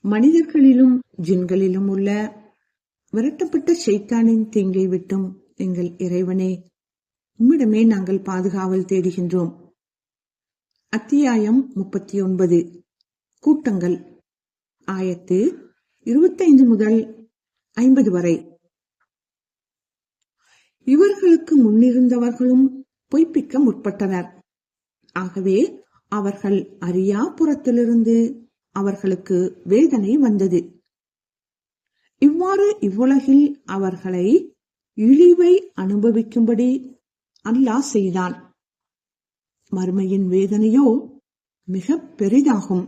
மனிதர்களிலும் ஜின்களிலும் உள்ள விரட்டப்பட்ட ஷைத்தானின் தீங்கை விட்டும் எங்கள் இறைவனே உம்மிடமே நாங்கள் பாதுகாவல் தேடுகின்றோம். அத்தியாயம் முப்பத்தி ஒன்பது கூட்டங்கள். ஆயத்து இருபத்தைந்து முதல் ஐம்பது வரை. இவர்களுக்கு முன்னிருந்தவர்களும் பொய்ப்பிக்க முற்பட்டனர். ஆகவே அவர்கள் அரியாபுரத்திலிருந்து அவர்களுக்கு வேதனை வந்தது. இவ்வாறு இவ்வுலகில் அவர்களை இழிவை அனுபவிக்கும்படி அல்லாஹ் செய்தான். மறுமையின் வேதனையோ மிக பெரிதாகும்.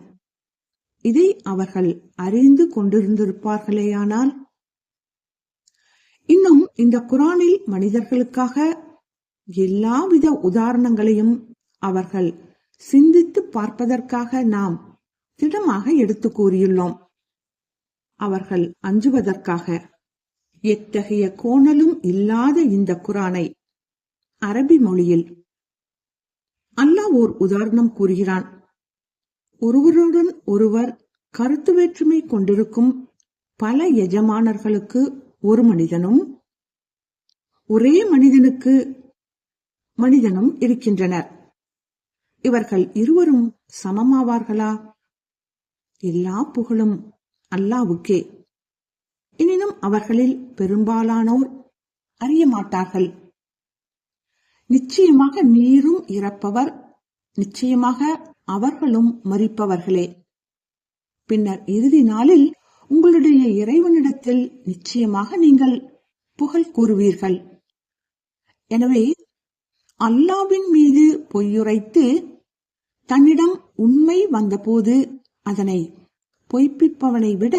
இதை அவர்கள் அறிந்து கொண்டிருந்திருப்பார்களேயானால் இன்னும் இந்த குரானில் மனிதர்களுக்காக எல்லாவித உதாரணங்களையும் அவர்கள் சிந்தித்து பார்ப்பதற்காக நாம் திடமாக எடுத்து கூறியுள்ளோம். அவர்கள் அஞ்சுவதற்காக எத்தகைய கோணலும் இல்லாத இந்த குரானை அரபி மொழியில் அல்லாஹ் ஓர் உதாரணம் கூறுகிறான். ஒருவருடன் ஒருவர் கருத்து வேற்றுமை கொண்டிருக்கும் பல எஜமானர்களுக்கு ஒரு மனிதனும் ஒரே மனிதனுக்கு மனிதனும் இருக்கின்றனர். இவர்கள் இருவரும் சமமாவார்களா? எல்லா புகழும் அல்லாவுக்கே. எனினும் அவர்களில் பெரும்பாலானோர் அறிய மாட்டார்கள். நிச்சயமாக நீரும் இறப்பவர் நிச்சயமாக அவர்களும் மறிப்பவர்களே. பின்னர் இறுதி நாளில் உங்களுடைய இறைவனிடத்தில் நிச்சயமாக நீங்கள் புகழ் கூறுவீர்கள். எனவே அல்லாவின் மீது பொய்யுரைத்து தன்னிடம் உண்மை வந்தபோது அதனை பொய்ப்பிப்பவனை விட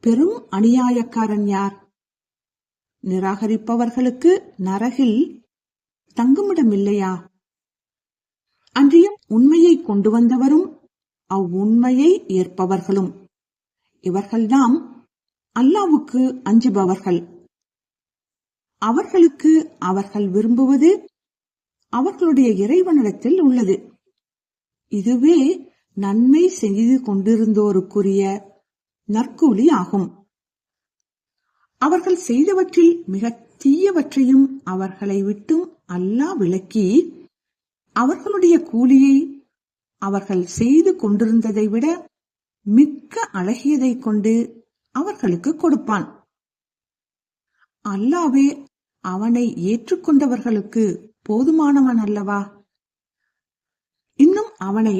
பெரும் அநியாயக்காரன் யார்? நிராகரிப்பவர்களுக்கு நரகில் தங்குமிடமில்லையா? அன்றியும் உண்மையை கொண்டு வந்தவரும் அவ்வுண்மையை ஏற்பவர்களும். இவர்கள்தாம் அல்லாவுக்கு அஞ்சுபவர்கள். அவர்களுக்கு அவர்கள் விரும்புவது அவர்களுடைய இறைவனிடத்தில் உள்ளது. இதுவே நன்மை செய்து கொண்டிருந்தோருக்குரிய நற்கூலி ஆகும். அவர்கள் செய்தவற்றில் மிக தீயவற்றையும் அவர்களை விட்டும் அல்லாஹ் விளக்கி அவர்களுடைய கூலியை அவர்கள் செய்து கொண்டிருந்ததை விட மிக்க அழகியதை கொண்டு அவர்களுக்கு கொடுப்பான். அல்லாவே அவனை ஏற்றுக்கொண்டவர்களுக்கு போதுமானவன் அல்லவா? இன்னும் அவனை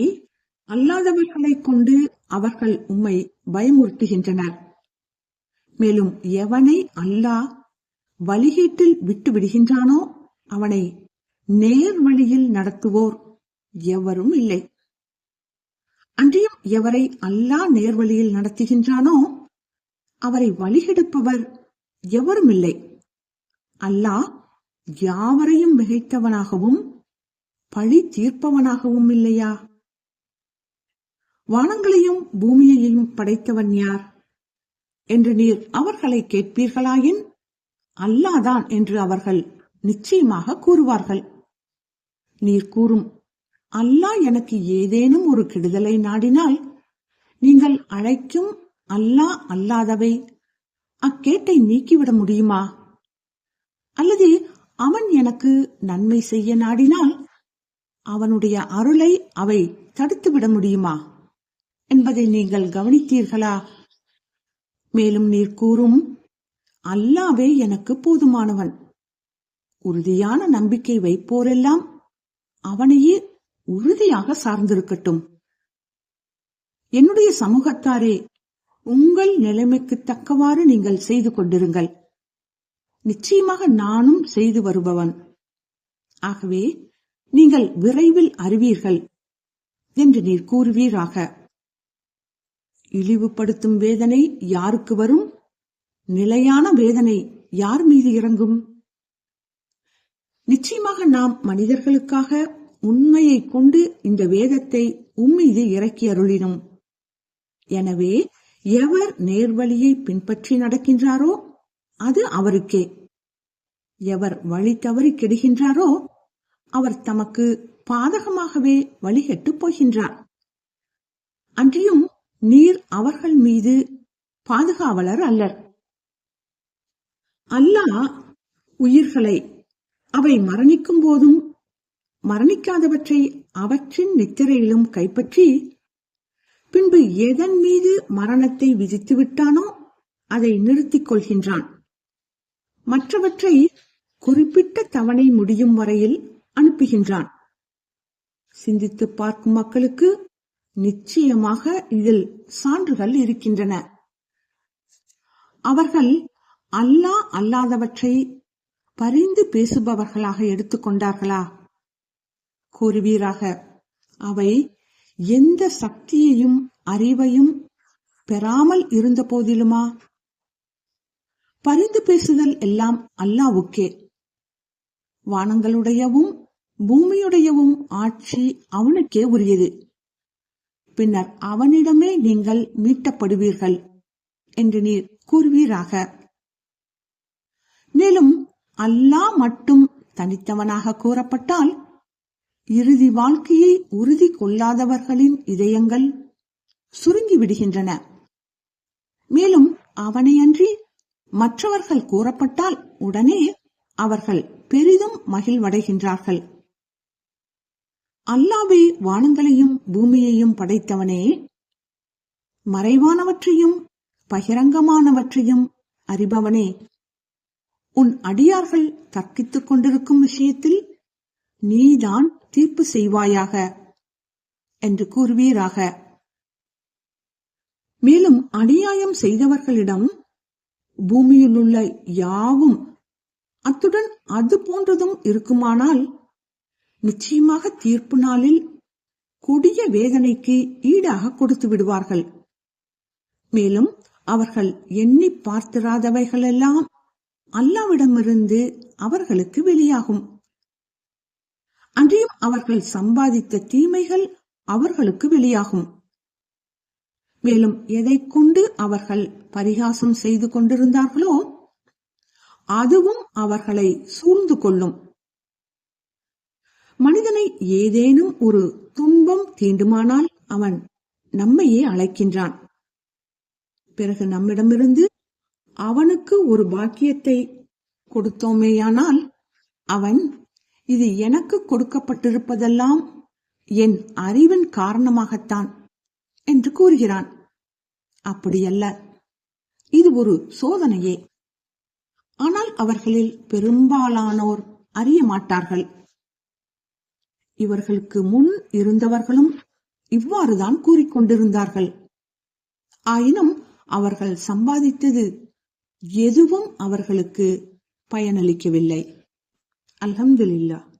அல்லாதவர்களைக் கொண்டு அவர்கள் உம்மை பயமுறுத்துகின்றனர். மேலும் எவனை அல்லாஹ் வழிகீட்டில் விட்டு விடுகின்றானோ அவனை நேர் வழியில் நடத்துவோர் எவரும் இல்லை. அன்றியும் எவரை அல்லாஹ் நேர்வழியில் நடத்துகின்றானோ அவரை வழிகெடுப்பவர் எவரும் இல்லை. அல்லாஹ் யாவரையும் மிகைத்தவனாகவும் பழி தீர்ப்பவனாகவும் இல்லையா? வானங்களையும் பூமியையும் படைத்தவன் யார்? என்று நீர் அவர்களை கேட்பீர்களாயின் அல்லாதான் என்று அவர்கள் நிச்சயமாக கூறுவார்கள். நீர் கூறும் அல்லாஹ் எனக்கு ஏதேனும் ஒரு கெடுதலை நாடினால் நீங்கள் அழைக்கும் அல்லாஹ் அல்லாதவை அக்கேட்டை நீக்கிவிட முடியுமா? அல்லது அவன் எனக்கு நன்மை செய்ய நாடினால் அவனுடைய அருளை அவை தடுத்துவிட முடியுமா? என்பதை நீங்கள் கவனித்தீர்களா? மேலும் நீர் கூறும் அல்லாவே எனக்கு போதுமானவன். உறுதியான நம்பிக்கை வைப்போரெல்லாம் அவனையே உறுதியாக சார்ந்திருக்கட்டும். என்னுடைய சமூகத்தாரே உங்கள் நிலைமைக்கு தக்கவாறு நீங்கள் செய்து கொண்டிருங்கள். நிச்சயமாக நானும் செய்து வருபவன். ஆகவே நீங்கள் விரைவில் அறிவீர்கள் என்று நீர் கூறுவீராக. இழிவுபடுத்தும் வேதனை யாருக்கு வரும்? நிலையான வேதனை யார் மீது இறங்கும்? நிச்சயமாக நாம் மனிதர்களுக்காக உண்மையை கொண்டு இந்த வேதத்தை உம்மீது இறக்கி அருளினோம். எனவே எவர் நேர்வழியை பின்பற்றி நடக்கின்றாரோ அது அவருக்கே. எவர் வழி தவறி கெடுகின்றாரோ அவர் தமக்கு பாதகமாகவே வழிகட்டு போகின்றார். அன்றியும் நீர் அவர்கள் மீது பாதுகாவலர் அல்லர். அல்லாஹ் உயிர்களை அவை மரணிக்கும் போதும் மரணிக்காதவற்றை அவற்றின் நித்திரையிலும் கைப்பற்றி பின்பு எதன் மீது மரணத்தை விதித்து விட்டானோ அதை நிறுத்திக் கொள்கின்றான். மற்றவற்றை குறிப்பிட்ட தவணை முடியும் வரையில் அனுப்புகின்றான். சிந்தித்துப் பார்க்கும் மக்களுக்கு நிச்சயமாக இதில் சான்றுகள் இருக்கின்றன. அவர்கள் அல்லாஹ் அல்லாதவற்றை பரிந்து பேசுபவர்களாக எடுத்துக்கொண்டார்களா கூறுவீராக அவை எந்த சக்தியையும் அறிவையும் பெறாமல் இருந்த போதிலுமா? பரிந்து பேசுதல் எல்லாம் அல்லாவுக்கே வானங்களுடையவும் பூமியுடையவும் ஆட்சி அவனுக்கே உரியது. பின்னர் அவனிடமே நீங்கள் மீட்டப்படுவீர்கள் என்று நீர் கூறுவீராக. மேலும் அல்லாஹ் மட்டும் தனித்தவனாக கூறப்பட்டால் இறுதி வாழ்க்கையை உறுதி கொள்ளாதவர்களின் இதயங்கள் சுருங்கி விடுகின்றன மேலும் அவனையன்றி மற்றவர்கள் கூறப்பட்டால் உடனே அவர்கள் பெரிதும் மகிழ்வடைகின்றார்கள். அல்லாவே வானங்களையும் பூமியையும் படைத்தவனே. மறைவானவற்றையும் பகிரங்கமானவற்றையும் அறிபவனே. உன் அடியார்கள் தர்க்கித்துக் கொண்டிருக்கும் விஷயத்தில் நீதான் தீர்ப்பு செய்வாயாக என்று கூறுவீராக. மேலும் அநியாயம் செய்தவர்களிடம் பூமியில் உள்ள யாவும் அத்துடன் அது போன்றதும் இருக்குமானால் நிச்சயமாக தீர்ப்பு நாளில் கொடிய வேதனைக்கு ஈடாக கொடுத்து விடுவார்கள். மேலும் அவர்கள் எண்ணி பார்த்திராதவைகளெல்லாம் அல்லாவிடமிருந்து அவர்களுக்கு வெளியாகும். அன்றையும் அவர்கள் சம்பாதித்த தீமைகள் அவர்களுக்கு வெளியாகும். மேலும் எதை கொண்டு அவர்கள் பரிகாசம் செய்து கொண்டிருந்தார்களோ அதுவும் அவர்களை சூழ்ந்து கொள்ளும். மனிதனை ஏதேனும் ஒரு துன்பம் தீண்டுமானால் அவன் நம்மையே அழைக்கின்றான். பிறகு நம்மிடமிருந்து அவனுக்கு ஒரு பாக்கியத்தை கொடுத்தோமேயானால் அவன் இது எனக்கு கொடுக்கப்பட்டிருப்பதெல்லாம் என் அறிவின் காரணமாகத்தான் என்று கூறுகிறான். அப்படியல்ல. இது ஒரு சோதனையே. ஆனால் அவர்களில் பெரும்பாலானோர் அறிய மாட்டார்கள். இவர்களுக்கு முன் இருந்தவர்களும் இவ்வாறுதான் கூறிக்கொண்டிருந்தார்கள். ஆயினும் அவர்கள் சம்பாதித்தது எதுவும் அவர்களுக்கு பயனளிக்கவில்லை. அல்ஹம்துலில்லாஹ்.